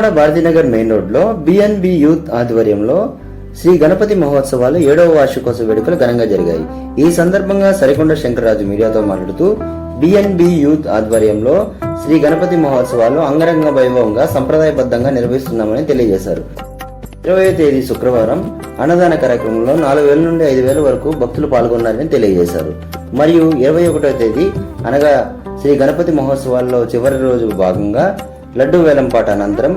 Vijayawada Bharatinagar main రోడ్లో BNB youth ఆధ్వర్యంలో శ్రీ గణపతి మహోత్సవాలు ఏడవ వార్షికోత్సవ వేడుకలు ఘనంగా జరిగాయి. ఈ సందర్భంగా సరికొండ శంకరరాజు మీడియాతో మాట్లాడుతూ బిఎన్బి యూత్ ఆధ్వర్యంలో శ్రీ గణపతి మహోత్సవాలు అంగరంగ వైభవంగా సంప్రదాయబద్ధంగా నిర్వహిస్తున్నామని తెలియజేశారు. ఇరవై తేదీ శుక్రవారం అన్నదాన కార్యక్రమంలో నాలుగు వేల నుండి ఐదు వేల వరకు భక్తులు పాల్గొన్నారని తెలియజేశారు. మరియు ఇరవై ఒకటో తేదీ అనగా శ్రీ గణపతి మహోత్సవాల్లో చివరి రోజు భాగంగా లడ్డు వేలంపాట అనంతరం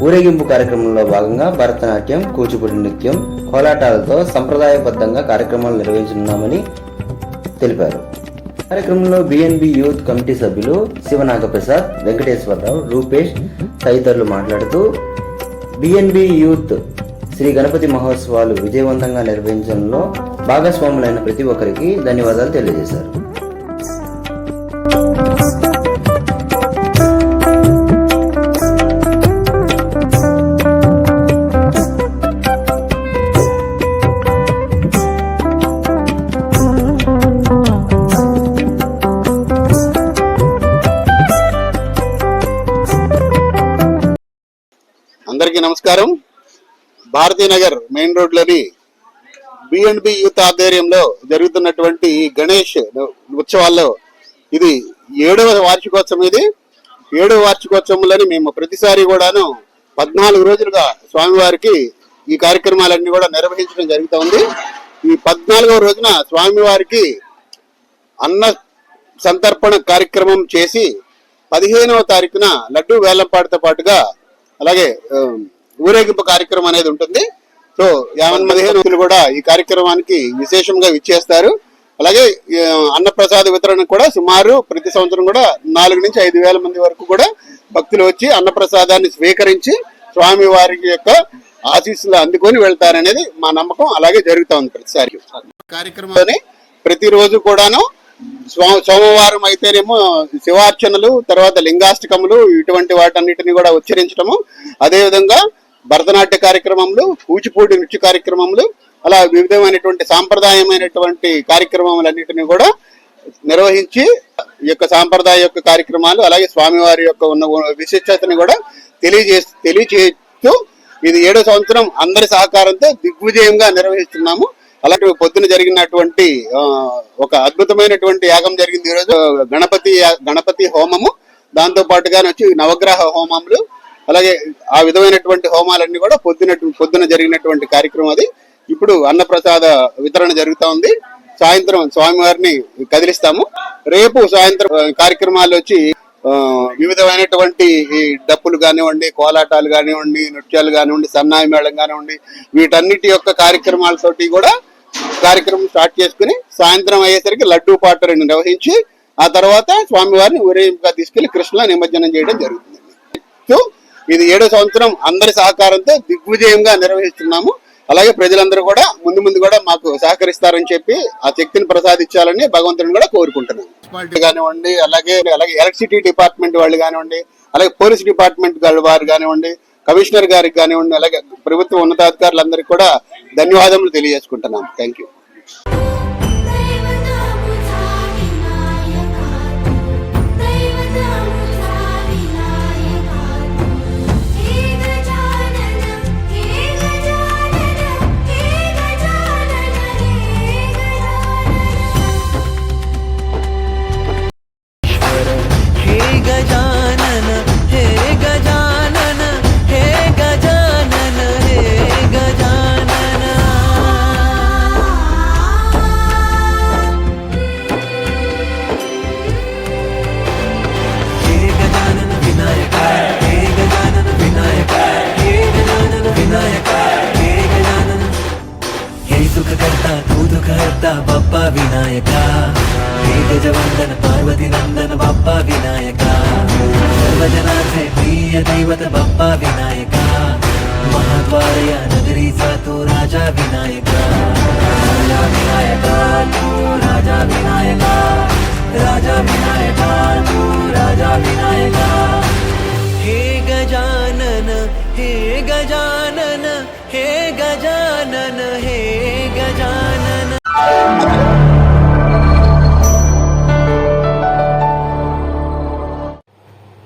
ఊరేగింపు కార్యక్రమంలో భాగంగా భరతనాట్యం కూచిపూడి నృత్యం కోలాటాలతో సంప్రదాయబద్ధంగా కార్యక్రమాలు నిర్వహించనున్నామని తెలిపారు. కార్యక్రమంలో బిఎన్బి యూత్ కమిటీ సభ్యులు శివనాగప్రసాద్ వెంకటేశ్వరరావు రూపేష్ తదితరులు మాట్లాడుతూ బిఎన్బి యూత్ శ్రీ గణపతి మహోత్సవాలు విజయవంతంగా నిర్వహించడంలో భాగస్వాములైన ప్రతి ఒక్కరికి ధన్యవాదాలు తెలియజేశారు. అందరికీ నమస్కారం. భారతీనగర్ మెయిన్ రోడ్లోని బిఎండ్బి యూత్ ఆధ్వర్యంలో జరుగుతున్నటువంటి ఈ గణేష్ ఉత్సవాల్లో ఇది ఏడవ వార్షికోత్సవం ఇది. ఏడవ వార్షికోత్సవంలోని మేము ప్రతిసారి కూడాను పద్నాలుగు రోజులుగా స్వామివారికి ఈ కార్యక్రమాలన్నీ కూడా నిర్వహించడం జరుగుతూ ఉంది. ఈ పద్నాలుగవ రోజున స్వామివారికి అన్న సంతర్పణ కార్యక్రమం చేసి పదిహేనవ తారీఖున లడ్డు వేలంపాటుతో పాటుగా అలాగే ఊరేగింపు కార్యక్రమం అనేది ఉంటుంది. సో యావన్ వ్యక్తులు కూడా ఈ కార్యక్రమానికి విశేషంగా విచ్చేస్తారు. అలాగే అన్నప్రసాద వితరణ కూడా సుమారు ప్రతి సంవత్సరం కూడా నాలుగు నుంచి ఐదు వేల మంది వరకు కూడా భక్తులు వచ్చి అన్నప్రసాదాన్ని స్వీకరించి స్వామి వారి యొక్క ఆశీస్సులు అందుకొని వెళ్తారనేది మా నమ్మకం. అలాగే జరుగుతా ఉంది ప్రతిసారి. కార్యక్రమాన్ని ప్రతిరోజు కూడాను సోమవారం అయితేనేమో శివార్చనలు తర్వాత లింగాష్టకములు ఇటువంటి వాటన్నిటిని కూడా ఉచ్చరించడము అదేవిధంగా భరతనాట్య కార్యక్రమములు కూచిపూడి నృత్య కార్యక్రమములు అలా వివిధమైనటువంటి సాంప్రదాయమైనటువంటి కార్యక్రమములన్నిటిని కూడా నిర్వహించి ఈ యొక్క సాంప్రదాయ యొక్క కార్యక్రమాలు అలాగే స్వామివారి యొక్క ఉన్న విశిష్టతని కూడా తెలియజే తెలియచేస్తూ ఇది ఏడో సంవత్సరం అందరి సహకారంతో దిగ్విజయంగా నిర్వహిస్తున్నాము. అలాగే పొద్దున జరిగినటువంటి ఒక అద్భుతమైనటువంటి యాగం జరిగింది ఈరోజు గణపతి గణపతి హోమము దాంతో పాటుగా వచ్చి నవగ్రహ హోమములు అలాగే ఆ విధమైనటువంటి హోమాలన్నీ కూడా పొద్దున పొద్దున జరిగినటువంటి కార్యక్రమం అది. ఇప్పుడు అన్నప్రసాద వితరణ జరుగుతా ఉంది. సాయంత్రం స్వామివారిని కదిలిస్తాము. రేపు సాయంత్రం కార్యక్రమాలు వచ్చి వివిధమైనటువంటి ఈ డప్పులు కానివ్వండి కోలాటాలు కానివ్వండి నృత్యాలు కానివ్వండి సన్నాయి మేళం కానివ్వండి వీటన్నిటి యొక్క కార్యక్రమాలతోటి కూడా కార్యక్రమం స్టార్ట్ చేసుకుని సాయంత్రం అయ్యేసరికి లడ్డూ పాటలను నిర్వహించి ఆ తర్వాత స్వామివారిని ఊరేగింపుగా తీసుకెళ్ళి కృష్ణలో నిమజ్జనం చేయడం జరుగుతుంది. సో ఇది ఏడో సంవత్సరం అందరి సహకారంతో దిగ్విజయంగా నిర్వహిస్తున్నాము. అలాగే ప్రజలందరూ కూడా ముందు ముందు కూడా మాకు సహకరిస్తారని చెప్పి ఆ శక్తిని ప్రసాదించాలని భగవంతుని కూడా కోరుకుంటున్నాను మున్సిపాలిటీ కానివ్వండి అలాగే అలాగే ఎలక్ట్రిసిటీ డిపార్ట్మెంట్ వాళ్ళు కానివ్వండి అలాగే పోలీస్ డిపార్ట్మెంట్ వారు కానివ్వండి కమిషనర్ గారికి కానివ్వండి అలాగే ప్రభుత్వ ఉన్నతాధికారులందరికీ కూడా ధన్యవాదములు తెలియజేసుకుంటున్నాను. థ్యాంక్ యూ ನಾಯಕ ಹೇ ಗಜವಂದನ ಪಾರ್ವತಿ ನಂದನ ಬಪ್ಪ ವಿನಾಯಕ ಸರ್ವಜನಾಥೆ ಪ್ರಿಯ ದೈವತ ಬಪ್ಪ ವಿನಾಯಕ ಮಹಾದ್ವಾರಯ ನಗರಿ ಸಾತು ರಾಜ ವಿನಾಯಕ ರಾಜ ವಿನಾಯಕ ರಾಜ ವಿನಾಯಕ ರಾಜ ವಿನಾಯಕ ರಾಜ ವಿನಾಯಕ ಹೇ ಗಜಾನನ ಹೇ ಗಜಾನನ हे गजानन हे गजानन